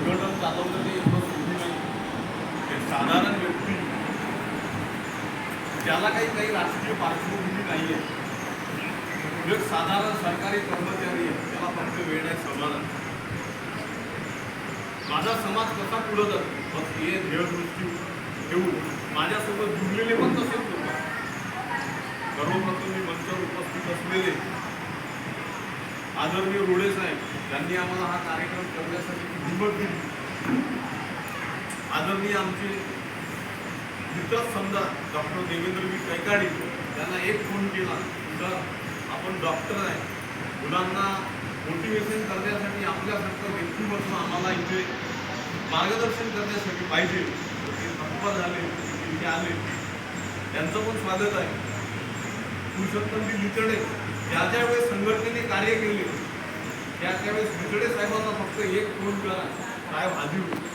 संघटन चालवलं ते एवढं सोपी नाही. एक साधारण व्यक्ती ज्याला काही काही राजकीय पार्श्वभूमी नाही आहे एक म्हणजे साधारण सरकारी कर्मचारी आहे त्याला फक्त वेळ आहे समाधान. माझा समाज कसा पुढं जातो? मग हे ध्येयदृष्टी ठेवून माझ्यासोबत जुळलेले पण तसेच लोक सर्वप्रथम मी मंचावर उपस्थित असलेले आदरणीय रोडे साहेब त्यांनी आम्हाला हा कार्यक्रम करण्यासाठी हिंमत दिली. आदरणीय आमचे मित्र समजा डॉक्टर देवेंद्रजी कैकाडी त्यांना एक फोन केला तर आपण डॉक्टर आहे. मुलांना मोटिवेशन करण्यासाठी आपल्यासारखं व्यक्तिमत्व आम्हाला इथे मार्गदर्शन करण्यासाठी पाहिजे. ते तत्पर झाले इथे आले. त्यांचं पण स्वागत आहे. पुरुषोत्तमजी लिचडे ज्या ज्या वेळेस संघटनेने कार्य केले त्या त्यावेळेस लिचडे साहेबांना फक्त एक फोन करा साहेब हाजीर होते.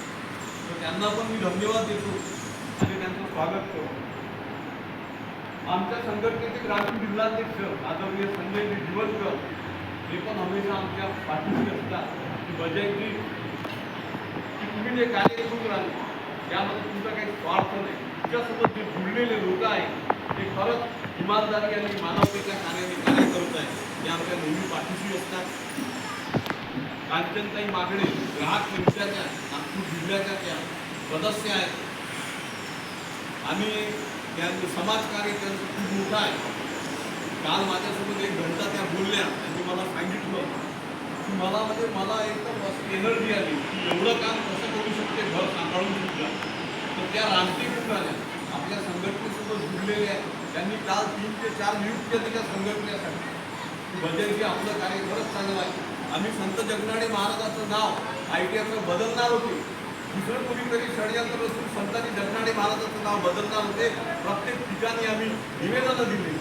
तर त्यांना पण मी धन्यवाद देतो आणि त्यांचं स्वागत करतो. आमच्या संघटनेचे ग्रामीण जिल्हाध्यक्ष आदरणीय संजयजी दिवसकर हे पण हमेशा आमच्या पाठीशी असतात. की बजायची की तुम्ही जे कार्य करून राहिले त्यामध्ये तुमचा काही स्वार्थ नाही. तुमच्यासोबत जे जुळलेले लोक आहेत ते खरंच इमानदारी आणि मानवतेच्या कार्याने कार्य करत आहे. ते आमच्या नेहमी पाठीशी असतात. कांचनताई मागणे ग्राहक संस्थाच्या नागपूर जिल्ह्याच्या त्या सदस्य आहेत. आणि त्यांचं समाजकार्य त्यांचं खूप मोठं आहे. काल माझ्यासोबत एक घंटा त्या बोलल्या. त्यांनी मला सांगितलं की मला म्हणजे मला एकदम एनर्जी आली. की एवढं काम कसं करू शकते घर सांभाळून सुद्धा. तर त्या रामटी मित्राने आपल्या संघटनेसोबत जुडलेले आहेत त्यांनी काल तीन ते चार नियुक्त केले त्या संघटनेसाठी. भजनची आपलं कार्य खरंच चांगलं आहे. आम्ही संत जगनाडे महाराजाचं नाव आय टी आयचं बदलणार होते. दुसरं कोणीतरी षडयंत्र असून संतांनी जगनाडे महाराजाचं नाव बदलणार होते प्रत्येक ठिकाणी आम्ही निवेदनं दिली.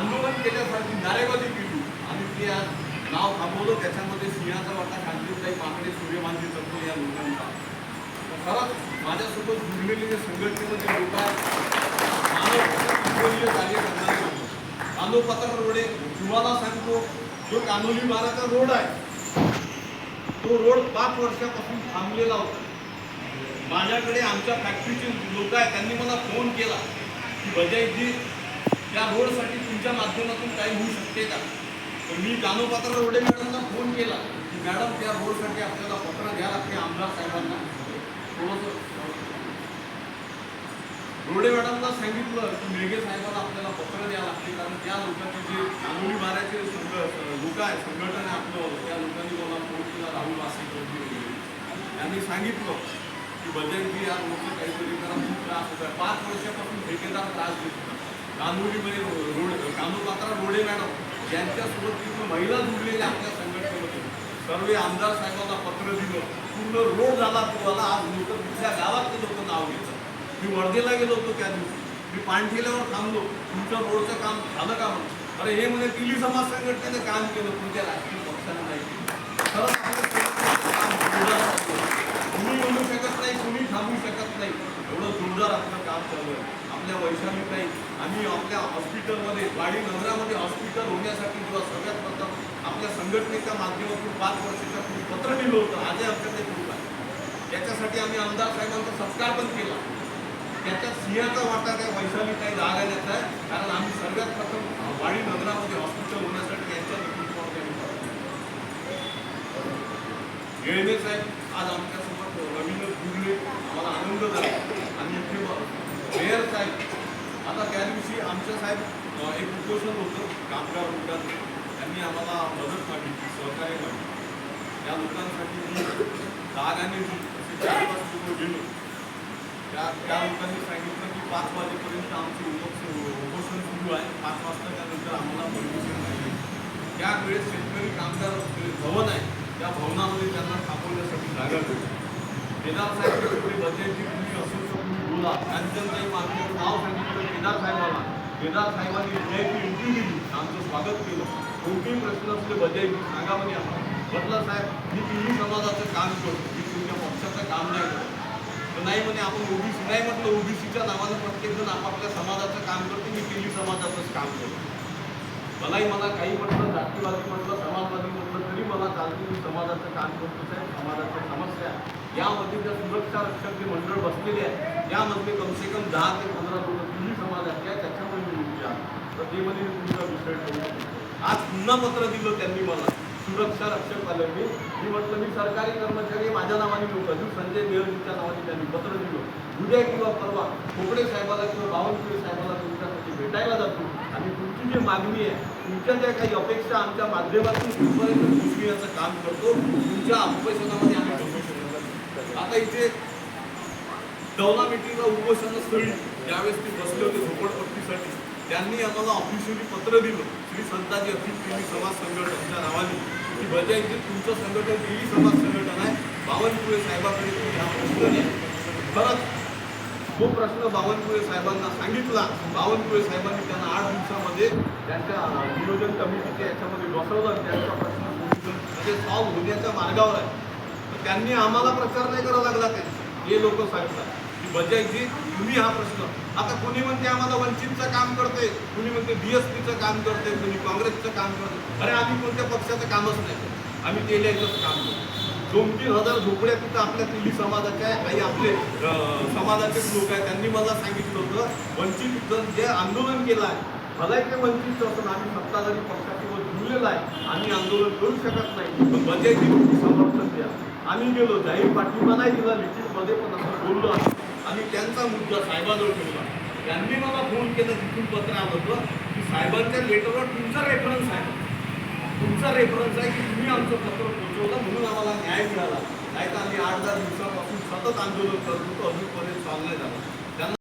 आंदोलन केल्यासाठी नारेबाजी केली. आणि ते आज नाव थांबवलं. त्याच्यामध्ये सिंहाचा वाटा शांतीताई माकडे सूर्यमांजी चौक या लोकांचा. खरंच माझ्यासोबत जुळलेले जे संघटनेमध्ये लोक आहेत कार्य करणारे लोक रोडे तुम्हाला सांगतो जो कानोली माराचा रोड आहे तो रोड पाच वर्षापासून थांबलेला होता. माझ्याकडे आमच्या फॅक्टरीचे लोक आहेत त्यांनी मला फोन केला की बजाईजी त्या रोडसाठी तुमच्या माध्यमातून काही होऊ शकते का? तर मी कानोपात्र रोडे मॅडमला फोन केला की मॅडम त्या रोडसाठी आपल्याला पत्र द्या लागते आमदार साहेबांना. रोडे मॅडमला सांगितलं की मेघे साहेबांना आपल्याला पत्र द्यावं लागते कारण त्या लोकांचे जे कानोली मारायचे संघ लोक आहे संघटन आहे आपलं त्या लोकांनी मला फोन केला राहुल वासेकर वगैरे त्यांनी सांगितलं की बजाजजी या रोडचं काहीतरी करा खूप त्रास होत आहे पाच वर्षापासून ठेकेदार त्रास देत होता. कानोलीमध्ये रोड कानोपात्रा रोडे मॅडम यांच्यासोबत तिथं महिला जुडलेल्या आपल्या संघटनेमध्ये. सर्व आमदार साहेबांना पत्र दिलं. पूर्ण रोड झाला तुम्हाला आज लोक दुसऱ्या गावातले लोक नाव घेतात. मी वर्धेला गेलो होतो त्या दिवशी. मी पाणठेल्यावर थांबलो. तुमच्या रोडचं काम झालं का म्हणून? अरे हे म्हणे दिल्ली समाज संघटनेनं काम केलं. तुमच्या राजकीय पक्षाने नाही. खरंच म्हणू शकत नाही कुणी थांबू शकत नाही. एवढं जोरदार आपलं काम चालू आहे. आपल्या वैशालीताई आम्ही आपल्या हॉस्पिटलमध्ये वाडी नगरामध्ये हॉस्पिटल होण्यासाठी किंवा सगळ्यात प्रथम आपल्या संघटनेच्या माध्यमातून पाच वर्षाच्या पूर्वी पत्र दिलं होतं. आजही आमच्याकडे प्रूफ आहे. त्याच्यासाठी आम्ही आमदार साहेबांचा सत्कार पण केला. त्याच्या सिंहाचा वाटा त्या वैशाली काही जागा देत आहे कारण आम्ही सगळ्यात प्रथम वाडी नगरामध्ये हॉस्पिटल होण्यासाठी त्यांच्या नेतृत्वावर साहेब आज आमच्यासोबत रवींद्र जुळले आम्हाला आनंद झाला. आणि इथे मेयर साहेब आता त्या दिवशी आमच्या साहेब एक उपोषण होतं कामगार लोकांचं. त्यांनी आम्हाला मदत मागितली सहकार्य मागितलं. त्या लोकांसाठी मी जागाने असे चार पाच लोक गेलो. त्या त्या लोकांनी सांगितलं की पाच वाजेपर्यंत आमचे उपोषण उपोषण सुरू आहे. पाच वाजता त्यानंतर आम्हाला परमिशन नाही त्या शेतकरी कामगार भवन आहे त्या भवनामध्ये त्यांना थांबवण्यासाठी जागा मिळते केदार साहेब तिकडे बजेटची तुम्ही असेल तर तुम्ही बोला. कांचनताई मागचं नाव सांगितलं केदार साहेबाला. केदार साहेबांनी जयची एंट्री दिली. आमचं स्वागत केलं. कोणतेही प्रश्न असले बजायची सांगा म्हणे आम्हाला. म्हटलं साहेब मी तुम्ही समाजाचं काम करतो. मी तुमच्या पक्षाचं काम नाही करतो तर नाही म्हणे आपण ओबीसी नाही म्हटलं ओबीसीच्या नावानं प्रत्येकजण आपापल्या समाजाचं काम करतो मी केली समाजाचंच काम करतो. मलाही मला काही म्हटलं जातीवादी म्हटलं समाजवादी म्हटलं तरी मला चालते मी समाजाचं काम करतो साहेब समाजाच्या समस्या. यामध्ये ज्या सुरक्षा रक्षक जे मंडळ बसलेले आहे यामध्ये कमसे कम दहा ते पंधरा लोक तिन्ही समाजाचे आहे त्याच्यामध्ये मी उभी आहे. तर ते म्हणजे तुमचा विषय ठेवू आज पुन्हा पत्र दिलं त्यांनी मला. सुरक्षा रक्षक झालं मी म्हटलं मी सरकारी कर्मचारी माझ्या नावाने लोक अजून संजय देवजीच्या नावाने त्यांनी पत्र दिलं. उद्या किंवा परवा कोकडे साहेबाला किंवा बावनकुळे साहेबाला तुमच्यासाठी भेटायला जातो. आणि तुमची जी मागणी आहे तुमच्या ज्या काही अपेक्षा आमच्या माध्यमातून तुमपर्यंत पोचविण्याचं काम करतो तुमच्या उपोषणामध्ये आम्ही आता इथे दौला मिटिंगला उपोषणस्थळी ज्यावेळेस ते बसले होते झोपडपट्टीसाठी त्यांनी आम्हाला ऑफिशियली पत्र दिलं. श्री संताजी अतिथी प्रेमी समाज संघटनेच्या नावाने. की बजायचे तुमचं संघटन दिल्ली समाज संघटन आहे. बावनकुळे साहेबाकडे तुम्ही हा प्रश्न खरंच तो प्रश्न बावनकुळे साहेबांना सांगितला. बावनकुळे साहेबांनी त्यांना आठ दिवसामध्ये त्यांच्या नियोजन कमिटीच्या याच्यामध्ये बसवलं आणि त्यांचा प्रश्न म्हणजे सॉल्व्ह होण्याच्या मार्गावर आहे. तर त्यांनी आम्हाला प्रचार नाही करावा लागला ते. हे लोक सांगतात. की बजायची? तुम्ही हा प्रश्न. आता कोणी म्हणते आम्हाला वंचितचं काम करते कोणी म्हणते बीएसपीचं काम करते कोणी काँग्रेसचं काम करते अरे आम्ही कोणत्या पक्षाचं कामच नाही आम्ही तेल्याचं काम करतो दोन तीन हजार झोपड्या तिथं आपल्या दिल्ली समाजाच्या आहे. काही आपले समाजाचेच लोक आहेत. त्यांनी मला सांगितलं होतं वंचित जे आंदोलन केलं आहे भलाही ते वंचित असून आम्ही सत्ताधारी पक्षासोबत जुळलेलं आहे. आम्ही आंदोलन करू शकत नाही. पण बजायची समर्थन द्या. आम्ही गेलो. जाहीर पाठिंबा नाही दिला. लिखितमध्ये पण असं बोललो आहे आणि त्यांचा मुद्दा साहेबाजवळ ठेवला. त्यांनी मला फोन केला तिथून पत्र आलं होतं की साहेबांच्या लेटरवर तुमचा रेफरन्स आहे. तुमचा रेफरन्स आहे की तुम्ही आमचं पत्र पोहोचवलं म्हणून आम्हाला न्याय मिळाला. नाही तर आम्ही आठ दहा दिवसापासून सतत आंदोलन करत होतो अजूनपर्यंत सॉल्व झालं